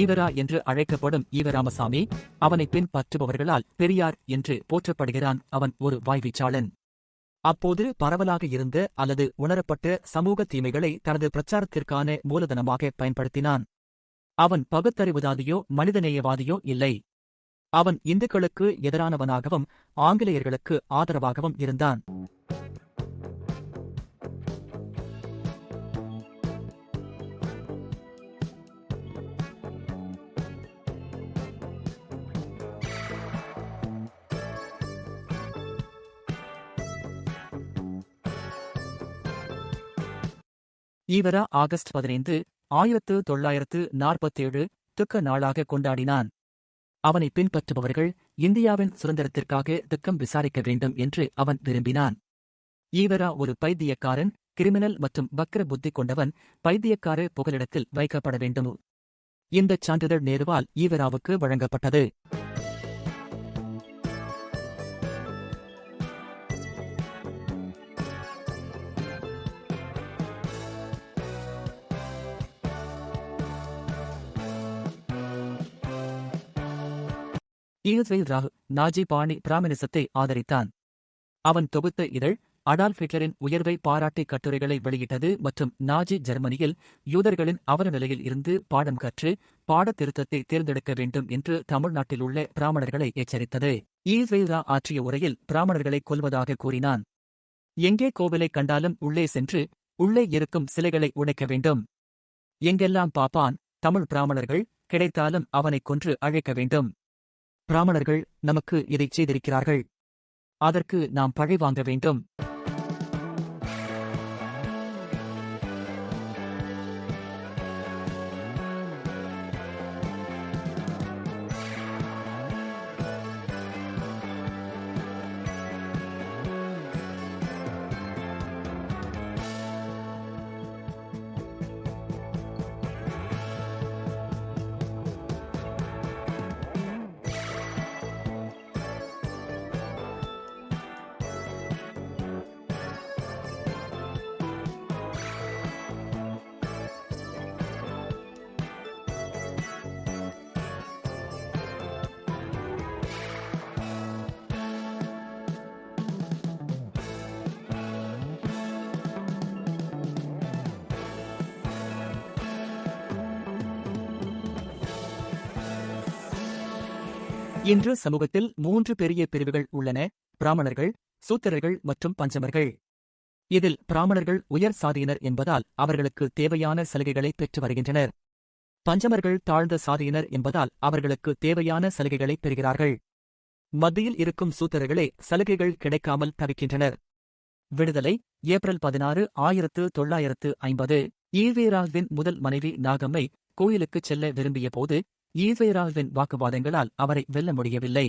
ஈவரா என்று அழைக்கப்படும் ஈவராமசாமி அவனை பின்பற்றுபவர்களால் பெரியார் என்று போற்றப்படுகிறான் அவன் ஒரு வாய்வீச்சாளன். அப்போது பரவலாக இருந்த அல்லது உணரப்பட்ட சமூக தீமைகளை தனது பிரச்சாரத்திற்கான மூலதனமாக பயன்படுத்தினான். அவன் பகுத்தறிவுதாதியோ மனிதநேயவாதியோ இல்லை. அவன் இந்துக்களுக்கு எதிரானவனாகவும் ஆங்கிலேயர்களுக்கு ஆதரவாகவும் இருந்தான். ஈவரா ஆகஸ்ட் பதினைந்து ஆயிரத்து தொள்ளாயிரத்து நாற்பத்தேழு துக்க நாளாக கொண்டாடினான். அவனை பின்பற்றுபவர்கள் இந்தியாவின் சுதந்திரத்திற்காக துக்கம் விசாரிக்க வேண்டும் என்று அவன் விரும்பினான். ஈவரா ஒரு பைத்தியக்காரன் கிரிமினல் மற்றும் வக்கர புத்தி கொண்டவன் பைத்தியக்கார புகலிடத்தில் வைக்கப்பட வேண்டும்? இந்தச் சான்றிதழ் நேருவால் ஈவராவுக்கு வழங்கப்பட்டது. ஈஸ்ரேல் ராகு நாஜி பாணி பிராமணிசத்தை ஆதரித்தான். அவன் தொகுத்த இதழ் அடால்ஃப் ஹிட்லரின் உயர்வை பாராட்டி கட்டுரைகளை வெளியிட்டது மற்றும் நாஜி ஜெர்மனியில் யூதர்களின் அவல நிலையில் இருந்து பாடம் கற்று பாடத் திருத்தத்தை தேர்ந்தெடுக்க வேண்டும் என்று தமிழ்நாட்டில் உள்ள பிராமணர்களை எச்சரித்தது. ஈஸ்ரேல்ரா ஆற்றிய உரையில் பிராமணர்களை கொல்வதாக கூறினான். எங்கே கோவிலை கண்டாலும் உள்ளே சென்று உள்ளே இருக்கும் சிலைகளை உடைக்க வேண்டும். எங்கெல்லாம் பாப்பான் தமிழ் பிராமணர்கள் கிடைத்தாலும் அவனைக் கொன்று அழைக்க வேண்டும். பிராமணர்கள் நமக்கு இதைச் செய்திருக்கிறார்கள். அதற்கு நாம் பழி வாங்க வேண்டும். இன்று சமூகத்தில் மூன்று பெரிய பிரிவுகள் உள்ளன பிராமணர்கள் சூத்திரர்கள் மற்றும் பஞ்சமர்கள். இதில் பிராமணர்கள் உயர் சாதியினர் என்பதால் அவர்களுக்கு தேவையான சலுகைகளை பெற்று வருகின்றனர். பஞ்சமர்கள் தாழ்ந்த சாதியினர் என்பதால் அவர்களுக்கு தேவையான சலுகைகளை பெறுகிறார்கள். மத்தியில் இருக்கும் சூத்திரர்களே சலுகைகள் கிடைக்காமல் தவிக்கின்றனர். விடுதலை ஏப்ரல் பதினாறு ஆயிரத்து தொள்ளாயிரத்து ஐம்பது. ஈவேராவின் முதல் மனைவி நாகம்மை கோயிலுக்குச் செல்ல விரும்பிய போது ஈவேராவின் வாக்குவாதங்களால் அவரை வெல்ல முடியவில்லை.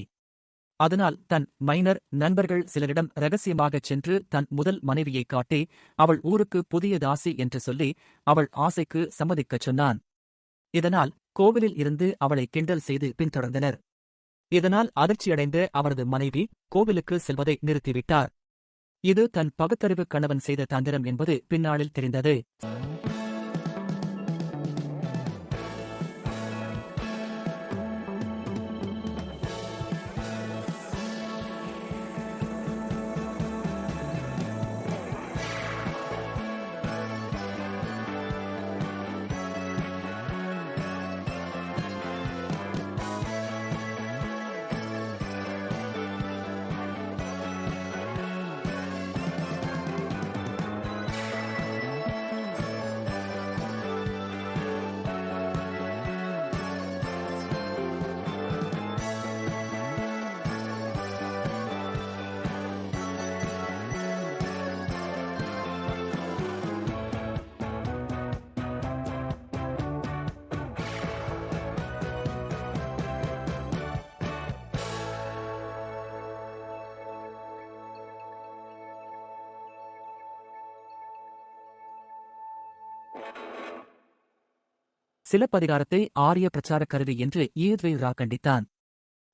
அதனால் தன் மைனர் நண்பர்கள் சிலரிடம் ரகசியமாகச் சென்று தன் முதல் மனைவியைக் காட்டி அவள் ஊருக்கு புதிய தாசி என்று சொல்லி அவள் ஆசைக்கு சம்மதிக்கச் சொன்னான். இதனால் கோவிலில் இருந்து அவளை கிண்டல் செய்து பின்தொடர்ந்தனர். இதனால் அதிர்ச்சியடைந்த அவரது மனைவி கோவிலுக்கு செல்வதை நிறுத்திவிட்டார். இது தன் பகுத்தறிவு கணவன் செய்த தந்திரம் என்பது பின்னாளில் தெரிந்தது. சிலப்பதிகாரத்தை ஆரிய பிரச்சாரக் கருவி என்று ஈத்வேரா கண்டித்தான்.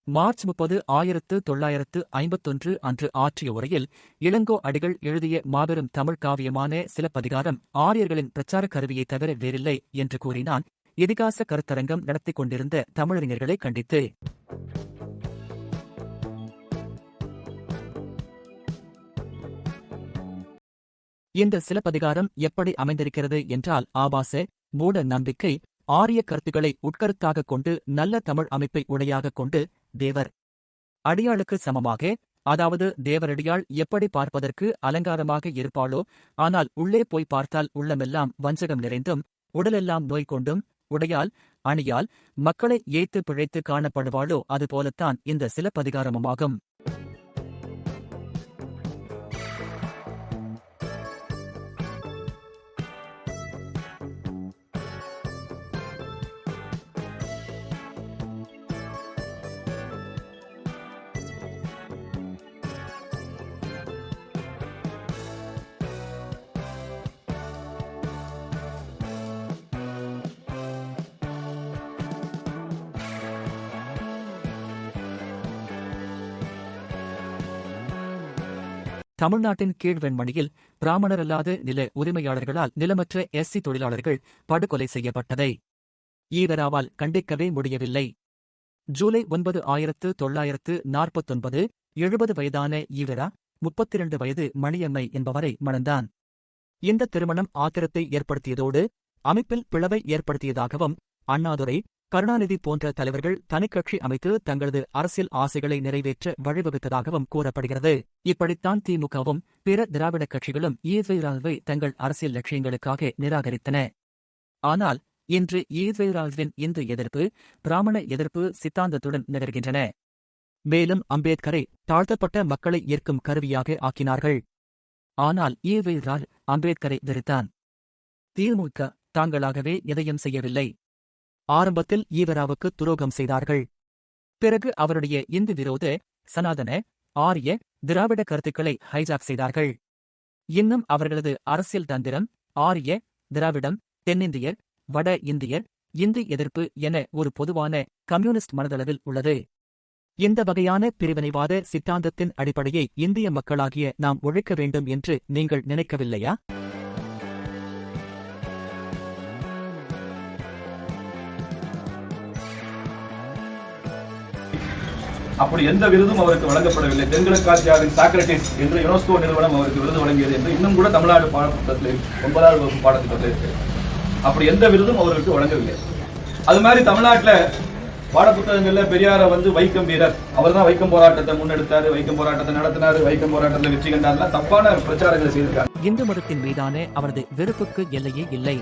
மார்ச் முப்பது ஆயிரத்து தொள்ளாயிரத்து ஐம்பத்தொன்று அன்று ஆற்றிய உரையில் இளங்கோ அடிகள் எழுதிய மாபெரும் தமிழ் காவியமான சிலப்பதிகாரம் ஆரியர்களின் பிரச்சாரக் கருவியை தவிர வேறில்லை என்று கூறினான் இதிகாச கருத்தரங்கம் நடத்திக் கொண்டிருந்த தமிழறிஞர்களை கண்டித்து. இந்த சிலப்பதிகாரம் எப்படி அமைந்திருக்கிறது என்றால் ஆபாச மூட நம்பிக்கை ஆரிய கருத்துக்களை உட்கருத்தாகக் கொண்டு நல்ல தமிழ் அமைப்பை உடையாகக் கொண்டு தேவர் அடியாளுக்கு சமமாக அதாவது தேவரடியாள் எப்படி பார்ப்பதற்கு அலங்காரமாக இருப்பாளோ ஆனால் உள்ளே போய் பார்த்தால் உள்ளமெல்லாம் வஞ்சகம் நிறைந்தும் உடலெல்லாம் நோய் கொண்டும் உடையால் அணியால் மக்களை ஏத்து பிழைத்து காணப்படுவாளோ அதுபோலத்தான் இந்த சிலப்பதிகாரமுமாகும். தமிழ்நாட்டின் கீழ்வெண்மணியில் பிராமணரல்லாத நில உரிமையாளர்களால் நிலமற்ற எஸ்சி தொழிலாளர்கள் படுகொலை செய்யப்பட்டதை ஈரராவால் கண்டிக்கவே முடியவில்லை. ஜூலை ஒன்பது ஆயிரத்து தொள்ளாயிரத்து நாற்பத்தொன்பது எழுபது வயதான ஈவரா முப்பத்திரண்டு வயது மணியம்மை என்பவரை மணந்தான். இந்த திருமணம் ஆத்திரத்தை ஏற்படுத்தியதோடு அமைப்பில் பிளவை ஏற்படுத்தியதாகவும் அண்ணாதுரை கருணாநிதி போன்ற தலைவர்கள் தனிக்கட்சி அமைத்து தங்களது அரசியல் ஆசைகளை நிறைவேற்ற வழிவகுத்ததாகவும் கூறப்படுகிறது. இப்படித்தான் திமுகவும் பிற திராவிடக் கட்சிகளும் ஈஸ்வராவை தங்கள் அரசியல் லட்சியங்களுக்காக நிராகரித்தன. ஆனால் இன்று ஈஸ்வராவின் இந்து எதிர்ப்பு பிராமண எதிர்ப்பு சித்தாந்தத்துடன் நிகழ்கின்றன. மேலும் அம்பேத்கரை தாழ்த்தப்பட்ட மக்களை ஏற்கும் கருவியாக ஆக்கினார்கள். ஆனால் ஈஸ்வரால் அம்பேத்கரை வெறுத்தான். திமுக தாங்களாகவே எதையும் செய்யவில்லை. ஆரம்பத்தில் ஈவராவுக்கு துரோகம் செய்தார்கள். பிறகு அவருடைய இந்து விரோத சனாதன ஆரிய திராவிட கருத்துக்களை ஹைஜாக் செய்தார்கள். இன்னும் அவர்களது அரசியல் தந்திரம் ஆரிய திராவிடம் தென்னிந்தியர் வட இந்தியர் இந்தி எதிர்ப்பு என ஒரு பொதுவான கம்யூனிஸ்ட் மனதளவில் உள்ளது. இந்த வகையான பிரிவினைவாத சித்தாந்தத்தின் அடிப்படையை இந்திய மக்களாகிய நாம் ஒழிக்க வேண்டும் என்று நீங்கள் நினைக்கவில்லையா? அப்படி எந்த விருதும் அவருக்கு வழங்கப்படவில்லை. தென்கிழக்காசியாவின் சாக்ரட்டிஸ் என்று யுனெஸ்கோ நிறுவனம் அவருக்கு விருது வழங்கியது என்று இன்னும் கூட தமிழ்நாடு பாடத்திட்டத்தில் ஒன்பதாவது வகுப்பு பாடத்திட்டத்தில் இருக்கு. அப்படி எந்த விருதும் அவருக்கு வழங்கவில்லை. அது மாதிரி தமிழ்நாட்டுல பாடப்புத்தகங்கள்ல பெரியார வந்து வைக்கம் வீரர். அவர் தான் வைக்கம் போராட்டத்தை முன்னெடுத்தாரு வைக்கம் போராட்டத்தை நடத்தினாரு வைக்கம் போராட்டத்தில் வெற்றி கண்டாருலாம் தப்பான பிரச்சாரங்களை செய்திருக்காரு இந்து மதத்தின் மீதான அவரது வெறுப்புக்கு எல்லையே இல்லை.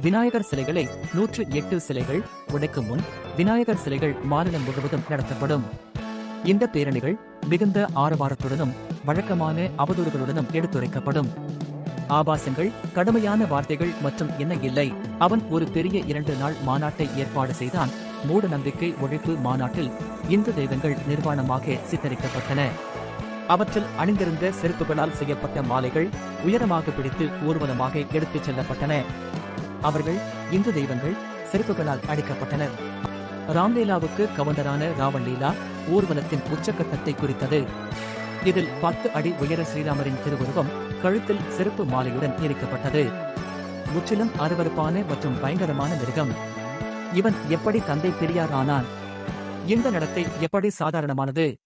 விநாயகர் சிலைகளை நூற்று எட்டு சிலைகள் உடைக்கும் முன் விநாயகர் சிலைகள் மாநிலம் முழுவதும் நடத்தப்படும். இந்த பேரணிகள் மிகுந்த ஆரவாரத்துடனும் வழக்கமான அவதூறுகளுடனும் எடுத்துரைக்கப்படும். ஆபாசங்கள் கடுமையான வார்த்தைகள் மற்றும் என்ன இல்லை. அவன் ஒரு பெரிய இரண்டு நாள் மாநாட்டை ஏற்பாடு செய்தான். மூட நம்பிக்கை ஒழிப்பு மாநாட்டில் இந்து தெய்வங்கள் நிர்வாணமாக சித்தரிக்கப்பட்டன. அவற்றில் அணிந்திருந்த செருப்புகளால் செய்யப்பட்ட மாலைகள் உயரமாக பிடித்து ஊர்வலமாக எடுத்துச் செல்லப்பட்டன. அவர்கள் இந்து தெய்வங்கள் செருப்புகளால் அடிக்கப்பட்டனர். ராம்லீலாவுக்கு கவர்னரான ராவன் லீலா ஊர்வலத்தின் உச்சக்கட்டத்தை குறித்தது. இதில் பத்து அடி உயர ஸ்ரீராமரின் திருவுருவம் கழுத்தில் செருப்பு மாலையுடன் இணைக்கப்பட்டது முற்றிலும் அருவருப்பான மற்றும் பயங்கரமான மிருகம். இவன் எப்படி தந்தை பெரியார் ஆனான்? இந்த நடத்தை எப்படி சாதாரணமானது?